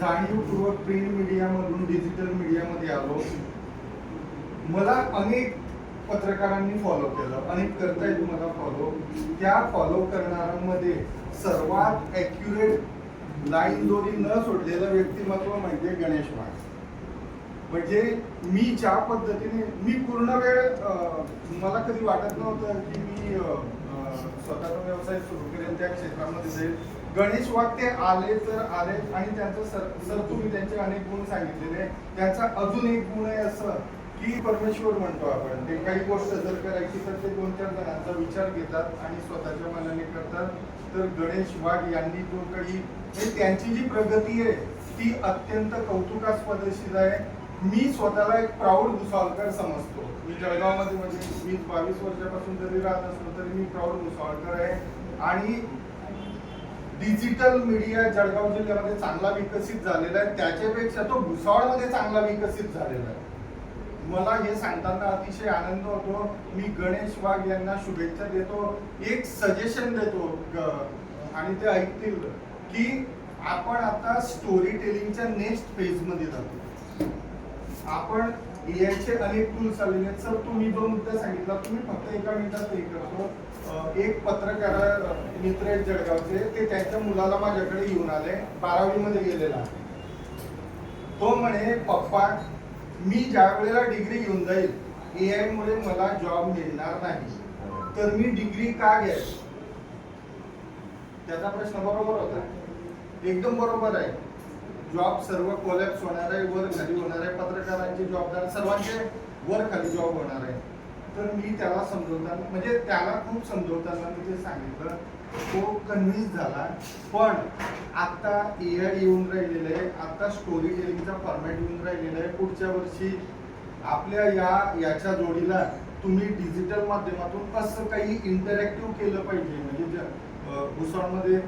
जाणीवपूर्वक print मीडियामधून digital मीडियामध्ये आलो. मला अनेक पत्रकारांनी फॉलो केलं. अनेक करता करतायत मला फॉलो त्या फॉलो करणाऱ्यांमध्ये सर्वात ॲक्युरेट लाईन दोरी न सोडलेलं व्यक्तिमत्व म्हणजे गणेश वाघ. म्हणजे मी ज्या पद्धतीने मी पूर्ण वेळ मला कधी वाटत नव्हतं की मी स्वतःचा व्यवसाय सुरू करेन त्या क्षेत्रामध्ये जाईल. गणेश वाक्य ते आले तर आले आणि त्यांचं सर सर तुम्ही त्यांचे अनेक गुण सांगितलेले त्याचा अजून एक गुण आहे असं की परमेश्वर म्हणतो आपण. ते काही गोष्ट जर करायची तर ते दोन चार जणांचा विचार घेतात आणि स्वतःच्या मनाने करतात. तर गणेश वाघ यांनी जो काही त्यांची जी प्रगती आहे ती अत्यंत कौतुकास्पदशीर आहे. मी स्वतःला एक प्राऊड भुसावळकर समजतो. मी जळगावमध्ये म्हणजे वीस बावीस वर्षापासून जरी राहत असलो तरी मी प्राऊड भुसावळकर आहे. आणि डिजिटल मीडिया जळगाव जिल्ह्यामध्ये चांगला विकसित झालेला आहे. त्याच्यापेक्षा तो भुसावळमध्ये चांगला विकसित झालेला आहे. मला हे सांगताना अतिशय आनंद होतो. मी गणेश वाघ यांना शुभेच्छा देतो. एक सजेशन देतो आणि ते ऐकतील की आपण आता स्टोरी टेलिंगच्या नेक्स्ट फेजमध्ये जातो. आपण AI चे अनेक टूल्स आलेले आहेत. सर तुम्ही जो मुद्दा सांगितला तुम्ही फक्त एका मिनिटात हे करतो. एक पत्रकार मित्र आहेत जळगावचे ते त्यांच्या मुलाला माझ्याकडे येऊन आले. बारावी मध्ये गेलेला तो म्हणे पप्पा मी ज्या वेळेला डिग्री घेऊन जाईल ए मुळे मला जॉब मिळणार नाही. तर मी डिग्री का घ्यायची त्याचा प्रश्न बरोबर होता. एकदम बरोबर आहे. जॉब सर्व कोलॅप्स होणार आहे वर खाली होणार आहे पत्रकार जॉबदार सर्वांचे वर खाली जॉब होणार आहे. तर मी त्याला समजवताना म्हणजे त्याला खूप समजवताना मी ते सांगितलं. तो कन्व्हिन्स झाला. पण आता ए आय येऊन राहिलेलं आहे. आता स्टोरी टेलिंगचा फॉर्मॅट येऊन राहिलेला आहे. पुढच्या वर्षी आपल्या या याच्या जोडीला तुम्ही डिजिटल माध्यमातून असं काही इंटरॅक्टिव्ह केलं पाहिजे. म्हणजे ज- भुसावळमध्ये